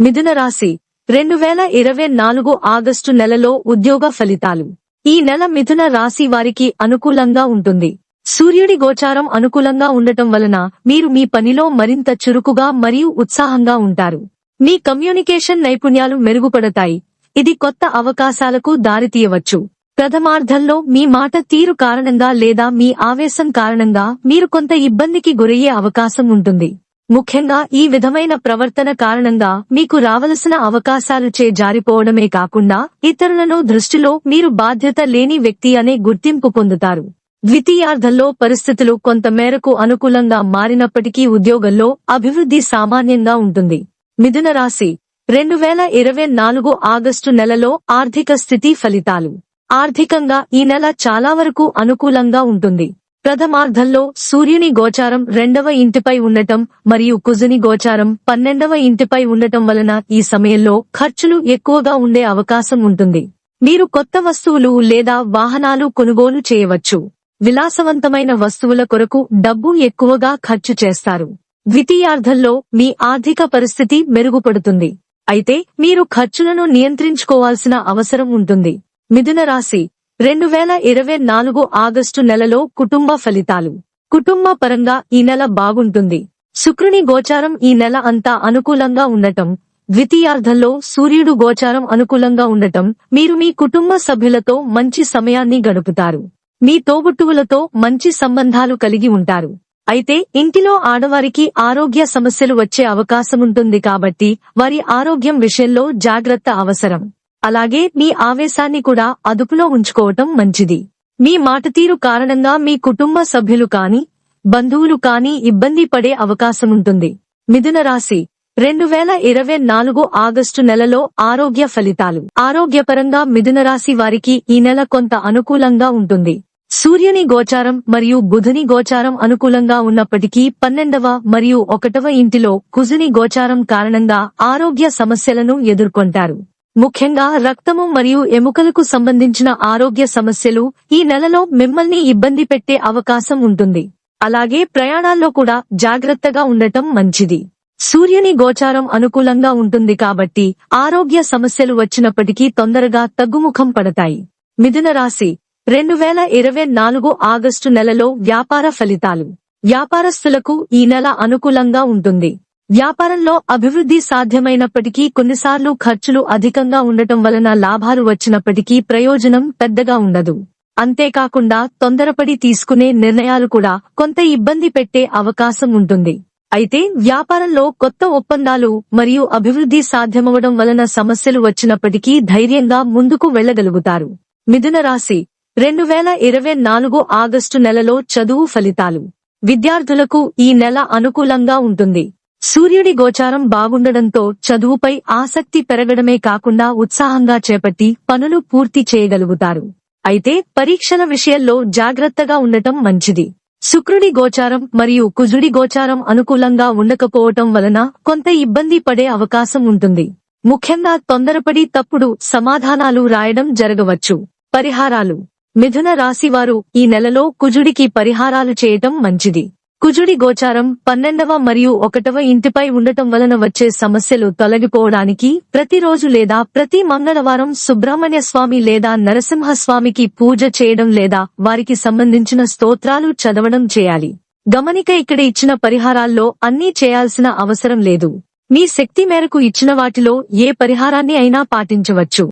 మిథున రాశి రెండు వేల ఇరవై నాలుగు ఆగస్టు నెలలో ఉద్యోగ ఫలితాలు. ఈ నెల మిథున రాశి వారికి అనుకూలంగా ఉంటుంది. సూర్యుడి గోచారం అనుకూలంగా ఉండటం వలన మీరు మీ పనిలో మరింత చురుకుగా మరియు ఉత్సాహంగా ఉంటారు. మీ కమ్యూనికేషన్ నైపుణ్యాలు మెరుగుపడతాయి. ఇది కొత్త అవకాశాలకు దారితీయవచ్చు. ప్రథమార్థంలో మీ మాట తీరు కారణంగా లేదా మీ ఆవేశం కారణంగా మీరు కొంత ఇబ్బందికి గురయ్యే అవకాశం ఉంటుంది. ముఖ్యంగా ఈ విధమైన ప్రవర్తన కారణంగా మీకు రావలసిన అవకాశాలు చే జారిపోవడమే కాకుండా ఇతరులను దృష్టిలో మీరు బాధ్యత లేని వ్యక్తి అనే గుర్తింపు పొందుతారు. ద్వితీయార్థంలో పరిస్థితులు కొంత మేరకు అనుకూలంగా మారినప్పటికీ ఉద్యోగంలో అభివృద్ధి సామాన్యంగా ఉంటుంది. మిథున రాశి. రెండు వేల ఇరవై నాలుగు ఆగస్టు నెలలో ఆర్థిక స్థితి ఫలితాలు. ఆర్థికంగా ఈ నెల చాలా వరకు అనుకూలంగా ఉంటుంది. ప్రథమార్థంలో సూర్యుని గోచారం రెండవ ఇంటిపై ఉండటం మరియు కుజుని గోచారం పన్నెండవ ఇంటిపై ఉండటం వలన ఈ సమయంలో ఖర్చులు ఎక్కువగా ఉండే అవకాశం ఉంటుంది. మీరు కొత్త వస్తువులు లేదా వాహనాలు కొనుగోలు చేయవచ్చు. విలాసవంతమైన వస్తువుల కొరకు డబ్బు ఎక్కువగా ఖర్చు చేస్తారు. ద్వితీయార్థంలో మీ ఆర్థిక పరిస్థితి మెరుగుపడుతుంది. అయితే మీరు ఖర్చులను నియంత్రించుకోవాల్సిన అవసరం ఉంటుంది. మిథున రాశి రెండు వేల ఇరవై నాలుగు ఆగస్టు నెలలో కుటుంబ ఫలితాలు. కుటుంబ పరంగా ఈ నెల బాగుంటుంది. శుక్రుని గోచారం ఈ నెల అంతా అనుకూలంగా ఉండటం ద్వితీయార్థంలో సూర్యుడు గోచారం అనుకూలంగా ఉండటం మీరు మీ కుటుంబ సభ్యులతో మంచి సమయాన్ని గడుపుతారు. మీ తోబుట్టువులతో మంచి సంబంధాలు కలిగి ఉంటారు. అయితే ఇంటిలో ఆడవారికి ఆరోగ్య సమస్యలు వచ్చే అవకాశముంటుంది కాబట్టి వారి ఆరోగ్యం విషయంలో జాగ్రత్త అవసరం. అలాగే మీ ఆవేశాన్ని కూడా అదుపులో ఉంచుకోవటం మంచిది. మీ మాట తీరు కారణంగా మీ కుటుంబ సభ్యులు కాని బంధువులు కాని ఇబ్బంది పడే అవకాశముంటుంది మిథున రాశి రెండు వేల ఇరవై నాలుగు ఆగస్టు నెలలో ఆరోగ్య ఫలితాలు. ఆరోగ్యపరంగా మిథున రాశి వారికి ఈ నెల కొంత అనుకూలంగా ఉంటుంది. సూర్యుని గోచారం మరియు బుధుని గోచారం అనుకూలంగా ఉన్నప్పటికీ పన్నెండవ మరియు ఒకటవ ఇంటిలో కుజుని గోచారం కారణంగా ఆరోగ్య సమస్యలను ఎదుర్కొంటారు. ముఖ్యంగా రక్తము మరియు ఎముకలకు సంబంధించిన ఆరోగ్య సమస్యలు ఈ నెలలో మిమ్మల్ని ఇబ్బంది పెట్టే అవకాశం ఉంటుంది. అలాగే ప్రయాణాల్లో కూడా జాగ్రత్తగా ఉండటం మంచిది. సూర్యుని గోచారం అనుకూలంగా ఉంటుంది కాబట్టి ఆరోగ్య సమస్యలు వచ్చినప్పటికీ తొందరగా తగ్గుముఖం పడతాయి. మిథున రాశి రెండు వేల ఇరవై నాలుగు ఆగస్టు నెలలో వ్యాపార ఫలితాలు. వ్యాపారస్తులకు ఈ నెల అనుకూలంగా ఉంటుంది. వ్యాపారంలో అభివృద్ధి సాధ్యమైనప్పటికీ కొన్నిసార్లు ఖర్చులు అధికంగా ఉండటం వలన లాభాలు వచ్చినప్పటికీ ప్రయోజనం పెద్దగా ఉండదు. అంతేకాకుండా తొందరపడి తీసుకునే నిర్ణయాలు కూడా కొంత ఇబ్బంది పెట్టే అవకాశం ఉంటుంది. అయితే వ్యాపారంలో కొత్త ఒప్పందాలు మరియు అభివృద్ధి సాధ్యమవడం వలన సమస్యలు వచ్చినప్పటికీ ధైర్యంగా ముందుకు వెళ్ళగలుగుతారు మిథున రాశి రెండు వేల ఇరవై నాలుగు ఆగస్టు నెలలో చదువు ఫలితాలు. విద్యార్థులకు ఈ నెల అనుకూలంగా ఉంటుంది. సూర్యుడి గోచారం బాగుండడంతో చదువుపై ఆసక్తి పెరగడమే కాకుండా ఉత్సాహంగా చేపట్టి పనులు పూర్తి చేయగలుగుతారు. అయితే పరీక్షల విషయంలో జాగ్రత్తగా ఉండటం మంచిది. శుక్రుడి గోచారం మరియు కుజుడి గోచారం అనుకూలంగా ఉండకపోవటం వలన కొంత ఇబ్బంది పడే అవకాశం ఉంటుంది. ముఖ్యంగా తొందరపడి తప్పుడు సమాధానాలు రాయడం జరగవచ్చు. పరిహారాలు. మిథున రాశివారు ఈ నెలలో కుజుడికి పరిహారాలు చేయటం మంచిది. కుజుడి గోచారం పన్నెండవ మరియు ఒకటవ ఇంటిపై ఉండటం వలన వచ్చే సమస్యలు తొలగిపోవడానికి ప్రతిరోజు లేదా ప్రతి మంగళవారం సుబ్రహ్మణ్య స్వామి లేదా నరసింహస్వామికి పూజ చేయడం లేదా వారికి సంబంధించిన స్తోత్రాలు చదవడం చేయాలి. గమనిక ఇక్కడ ఇచ్చిన పరిహారాల్లో అన్నీ చేయాల్సిన అవసరం లేదు. మీ శక్తి మేరకు ఇచ్చిన వాటిలో ఏ పరిహారాన్ని అయినా పాటించవచ్చు.